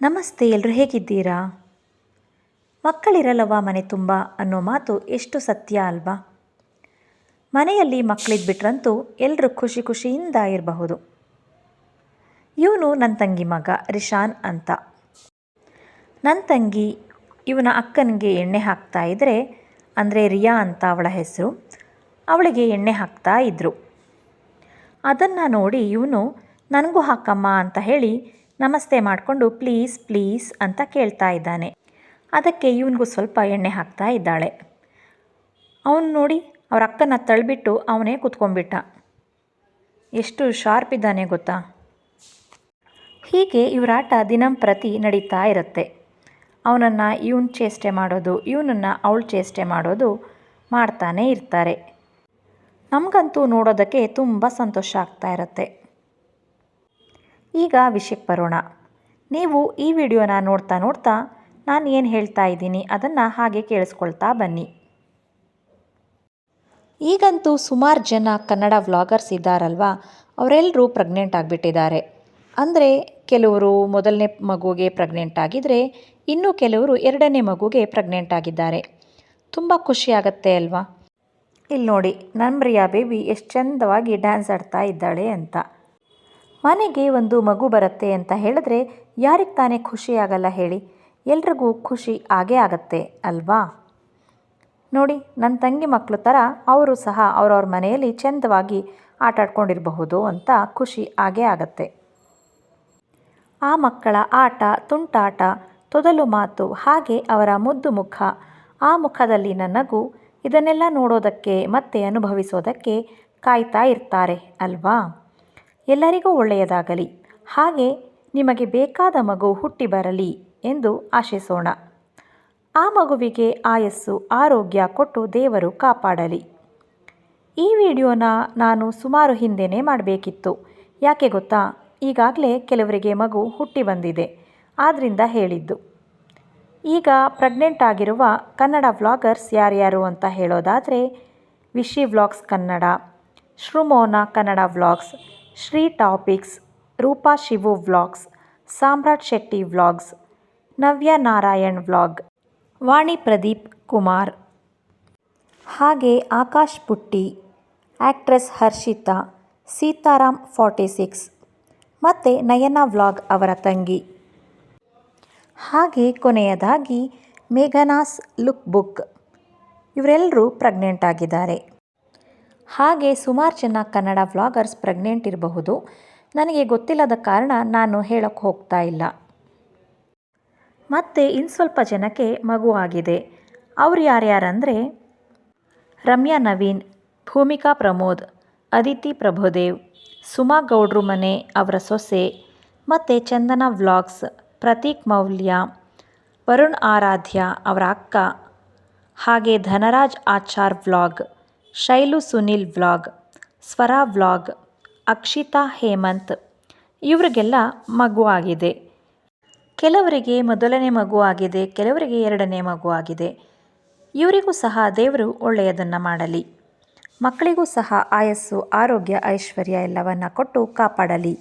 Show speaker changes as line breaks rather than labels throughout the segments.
ನಮಸ್ತೆ ಎಲ್ಲರೂ ಹೇಗಿದ್ದೀರಾ? ಮಕ್ಕಳಿರಲ್ಲವ ಮನೆ ತುಂಬ ಅನ್ನೋ ಮಾತು ಎಷ್ಟು ಸತ್ಯ ಅಲ್ವಾ? ಮನೆಯಲ್ಲಿ ಮಕ್ಕಳಿದ್ಬಿಟ್ರಂತೂ ಎಲ್ಲರೂ ಖುಷಿ ಖುಷಿಯಿಂದ ಇರಬಹುದು. ಇವನು ನನ್ನ ತಂಗಿ ಮಗ ರಿಶಾನ್ ಅಂತ. ನನ್ನ ತಂಗಿ ಇವನ ಅಕ್ಕನಿಗೆ ಎಣ್ಣೆ ಹಾಕ್ತಾ ಇದ್ದರೆ ಅಂದರೆ ರಿಯಾ ಅಂತ ಅವಳ ಹೆಸರು, ಅವಳಿಗೆ ಎಣ್ಣೆ ಹಾಕ್ತಾ ಇದ್ದರು ಅದನ್ನು ನೋಡಿ ಇವನು, ನನಗೂ ಹಾಕಮ್ಮ ಅಂತ ಹೇಳಿ ನಮಸ್ತೆ ಮಾಡಿಕೊಂಡು ಪ್ಲೀಸ್ ಪ್ಲೀಸ್ ಅಂತ ಕೇಳ್ತಾ ಇದ್ದಾನೆ. ಅದಕ್ಕೆ ಇವನಿಗೂ ಸ್ವಲ್ಪ ಎಣ್ಣೆ ಹಾಕ್ತಾ ಇದ್ದಾಳೆ. ಅವನು ನೋಡಿ ಅವ್ರ ಅಕ್ಕನ ತಳ್ಳಿಬಿಟ್ಟು ಅವನೇ ಕೂತ್ಕೊಂಡ್ಬಿಟ್ಟ. ಎಷ್ಟು ಶಾರ್ಪ್ ಇದ್ದಾನೆ ಗೊತ್ತಾ? ಹೀಗೆ ಇವರಾಟ ದಿನಂಪ್ರತಿ ನಡೀತಾ ಇರುತ್ತೆ. ಅವನನ್ನು ಇವನು ಚೇಷ್ಟೆ ಮಾಡೋದು, ಇವನನ್ನು ಅವಳು ಚೇಷ್ಟೆ ಮಾಡೋದು ಮಾಡ್ತಾನೇ ಇರ್ತಾರೆ. ನಮಗಂತೂ ನೋಡೋದಕ್ಕೆ ತುಂಬ ಸಂತೋಷ ಆಗ್ತಾ ಇರುತ್ತೆ. ಈಗ ವಿಷಯಕ್ಕೆ ಬರೋಣ. ನೀವು ಈ ವಿಡಿಯೋನ ನೋಡ್ತಾ ನೋಡ್ತಾ ನಾನು ಏನು ಹೇಳ್ತಾ ಇದ್ದೀನಿ ಅದನ್ನು ಹಾಗೆ ಕೇಳಿಸ್ಕೊಳ್ತಾ ಬನ್ನಿ. ಈಗಂತೂ ಸುಮಾರು ಜನ ಕನ್ನಡ ವ್ಲಾಗರ್ಸ್ ಇದ್ದಾರಲ್ವಾ? ಅವರೆಲ್ಲರೂ ಪ್ರೆಗ್ನೆಂಟ್ ಆಗಿಬಿಟ್ಟಿದ್ದಾರೆ. ಅಂದರೆ ಕೆಲವರು ಮೊದಲನೇ ಮಗುಗೆ ಪ್ರೆಗ್ನೆಂಟ್ ಆಗಿದ್ದರೆ ಇನ್ನು ಕೆಲವರು ಎರಡನೇ ಮಗುಗೆ ಪ್ರೆಗ್ನೆಂಟ್ ಆಗಿದ್ದಾರೆ. ತುಂಬ ಖುಷಿಯಾಗತ್ತೆ ಅಲ್ವಾ? ಇಲ್ಲಿ ನೋಡಿ ನನ್ನ ರಿಯಾ ಬೇಬಿ ಎಷ್ಟು ಚಂದವಾಗಿ ಡ್ಯಾನ್ಸ್ ಆಡ್ತಾ ಇದ್ದಾಳೆ ಅಂತ. ಮನೆಗೆ ಒಂದು ಮಗು ಬರುತ್ತೆ ಅಂತ ಹೇಳಿದ್ರೆ ಯಾರಿಗೆ ತಾನೇ ಖುಷಿಯಾಗಲ್ಲ ಹೇಳಿ. ಎಲ್ರಿಗೂ ಖುಷಿ ಆಗೇ ಆಗತ್ತೆ, ಅಲ್ವಾ? ನೋಡಿ ನನ್ನ ತಂಗಿ ಮಕ್ಕಳು ಥರ ಅವರು ಸಹ ಅವರವ್ರ ಮನೆಯಲ್ಲಿ ಚೆಂದವಾಗಿ ಆಟಾಡ್ಕೊಂಡಿರಬಹುದು ಅಂತ ಖುಷಿ ಆಗೇ ಆಗತ್ತೆ. ಆ ಮಕ್ಕಳ ಆಟ, ತುಂಟಾಟ, ತೊದಲು ಮಾತು ಹಾಗೆ ಅವರ ಮುದ್ದು ಮುಖ, ಆ ಮುಖದಲ್ಲಿ ನಗು ಇದನ್ನೆಲ್ಲ ನೋಡೋದಕ್ಕೆ ಮತ್ತೆ ಅನುಭವಿಸೋದಕ್ಕೆ ಕಾಯ್ತಾ ಇರ್ತಾರೆ, ಅಲ್ವಾ? ಎಲ್ಲರಿಗೂ ಒಳ್ಳೆಯದಾಗಲಿ. ಹಾಗೆ ನಿಮಗೆ ಬೇಕಾದ ಮಗು ಹುಟ್ಟಿ ಬರಲಿ ಎಂದು ಆಶಿಸೋಣ. ಆ ಮಗುವಿಗೆ ಆಯಸ್ಸು, ಆರೋಗ್ಯ ಕೊಟ್ಟು ದೇವರು ಕಾಪಾಡಲಿ. ಈ ವಿಡಿಯೋನ ನಾನು ಸುಮಾರು ಹಿಂದೆನೇ ಮಾಡಬೇಕಿತ್ತು. ಯಾಕೆ ಗೊತ್ತಾ? ಈಗಾಗಲೇ ಕೆಲವರಿಗೆ ಮಗು ಹುಟ್ಟಿ ಬಂದಿದೆ. ಆದ್ದರಿಂದ ಹೇಳಿದ್ದು. ಈಗ ಪ್ರೆಗ್ನೆಂಟ್ ಆಗಿರುವ ಕನ್ನಡ ವ್ಲಾಗರ್ಸ್ ಯಾರ್ಯಾರು ಅಂತ ಹೇಳೋದಾದರೆ, Vishi vlogs Kannada, Shrumona Kannada vlogs Shri topics, Roopa Shivu vlogs, Samrat Shetty vlogs, Navya Narayan vlog, Vani Pradeep Kumar. ಹಾಗೆ Akash Putti actress Harshitha, Sitaram forty six ಮತ್ತು ನಯನ ವ್ಲಾಗ್ ಅವರ ತಂಗಿ. ಹಾಗೆ ಕೊನೆಯದಾಗಿ ಮೇಘನಾಸ್ ಲುಕ್ ಬುಕ್ ಇವರೆಲ್ಲರೂ ಪ್ರೆಗ್ನೆಂಟ್ ಆಗಿದ್ದಾರೆ. ಹಾಗೆ ಸುಮಾರು ಜನ ಕನ್ನಡ ವ್ಲಾಗರ್ಸ್ ಪ್ರೆಗ್ನೆಂಟ್ ಇರಬಹುದು. ನನಗೆ ಗೊತ್ತಿಲ್ಲದ ಕಾರಣ ನಾನು ಹೇಳಕ್ಕೆ ಹೋಗ್ತಾ ಇಲ್ಲ. ಮತ್ತು ಇನ್ನು ಸ್ವಲ್ಪ ಜನಕ್ಕೆ ಮಗು ಆಗಿದೆ. ಅವ್ರು ಯಾರ್ಯಾರಂದರೆ ರಮ್ಯಾ ನವೀನ್, ಭೂಮಿಕಾ ಪ್ರಮೋದ್, ಅದಿತಿ ಪ್ರಭುದೇವ್, ಸುಮಾ ಗೌಡ್ರು ಮನೆ, ಅವರ ಸೊಸೆ, ಮತ್ತು ಚಂದನ ವ್ಲಾಗ್ಸ್, ಪ್ರತೀಕ್ ಮೌಲ್ಯ, ವರುಣ್ ಆರಾಧ್ಯ, ಅವರ ಅಕ್ಕ, ಹಾಗೆ Dhanraj Achar vlog. Shailu Sunil vlog, Swara vlog, Akshitha Hemanth. ಇವರಿಗೆಲ್ಲ ಮಗು ಆಗಿದೆ. ಕೆಲವರಿಗೆ ಮೊದಲನೇ ಮಗು ಆಗಿದೆ, ಕೆಲವರಿಗೆ ಎರಡನೇ ಮಗು ಆಗಿದೆ. ಇವರಿಗೂ ಸಹ ದೇವರು ಒಳ್ಳೆಯದನ್ನು ಮಾಡಲಿ. ಮಕ್ಕಳಿಗೂ ಸಹ ಆಯಸ್ಸು, ಆರೋಗ್ಯ, ಐಶ್ವರ್ಯ ಎಲ್ಲವನ್ನು ಕೊಟ್ಟು ಕಾಪಾಡಲಿ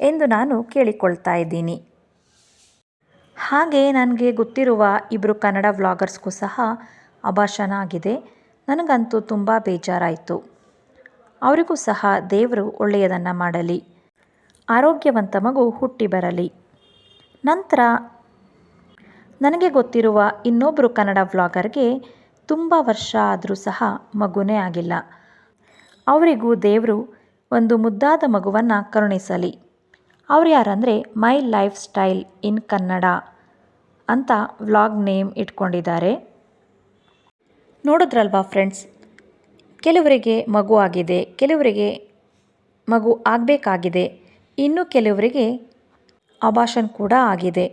ಎಂದು ನಾನು ಕೇಳಿಕೊಳ್ತಾ ಇದ್ದೀನಿ. ಹಾಗೆ ನನಗೆ ಗೊತ್ತಿರುವ ಇಬ್ಬರು ಕನ್ನಡ ವ್ಲಾಗರ್ಸ್ಗೂ ಸಹ ಅಭಾಷಣ ಆಗಿದೆ. ನನಗಂತೂ ತುಂಬ ಬೇಜಾರಾಯಿತು. ಅವರಿಗೂ ಸಹ ದೇವರು ಒಳ್ಳೆಯದನ್ನು ಮಾಡಲಿ. ಆರೋಗ್ಯವಂತ ಮಗು ಹುಟ್ಟಿ ಬರಲಿ. ನಂತರ ನನಗೆ ಗೊತ್ತಿರುವ ಇನ್ನೊಬ್ಬರು ಕನ್ನಡ ವ್ಲಾಗರ್ಗೆ ತುಂಬ ವರ್ಷ ಆದರೂ ಸಹ ಮಗುನೇ ಆಗಿಲ್ಲ. ಅವರಿಗೂ ದೇವರು ಒಂದು ಮುದ್ದಾದ ಮಗುವನ್ನು ಕರುಣಿಸಲಿ. ಅವ್ರು ಯಾರಂದರೆ, my life style in Kannada ಅಂತ ವ್ಲಾಗ್ ನೇಮ್ ಇಟ್ಕೊಂಡಿದ್ದಾರೆ. ನೋಡಿದ್ರಲ್ವಾ ಫ್ರೆಂಡ್ಸ್ ಕೆಲವರಿಗೆ ಮಗು ಆಗಿದೆ, ಕೆಲವರಿಗೆ ಮಗು ಆಗಬೇಕಾಗಿದೆ, ಇನ್ನು ಕೆಲವರಿಗೆ ಅಬಾಷನ್ ಕೂಡ ಆಗಿದೆ.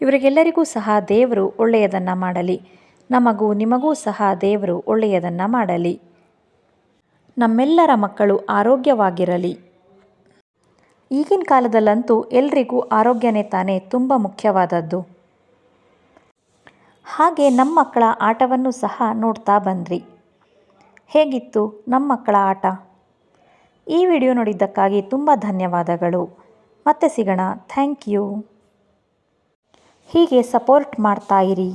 ಇವರಿಗೆಲ್ಲರಿಗೂ ಸಹ ದೇವರು ಒಳ್ಳೆಯದನ್ನು ಮಾಡಲಿ. ನಮಗೂ ನಿಮಗೂ ಸಹ ದೇವರು ಒಳ್ಳೆಯದನ್ನು ಮಾಡಲಿ. ನಮ್ಮೆಲ್ಲರ ಮಕ್ಕಳು ಆರೋಗ್ಯವಾಗಿರಲಿ. ಈಗಿನ ಕಾಲದಲ್ಲಂತೂ ಎಲ್ರಿಗೂ ಆರೋಗ್ಯನೇ ತಾನೇ ತುಂಬ ಮುಖ್ಯವಾದದ್ದು. ಹಾಗೆ ನಮ್ಮ ಮಕ್ಕಳ ಆಟವನ್ನು ಸಹ ನೋಡ್ತಾ ಬಂದ್ರಿ. ಹೇಗಿತ್ತು ನಮ್ಮ ಮಕ್ಕಳ ಆಟ? ಈ ವಿಡಿಯೋ ನೋಡಿದ್ದಕ್ಕಾಗಿ ತುಂಬ ಧನ್ಯವಾದಗಳು. ಮತ್ತೆ ಸಿಗೋಣ. Thank you. ಹೀಗೆ ಸಪೋರ್ಟ್ ಮಾಡ್ತಾ ಇರಿ.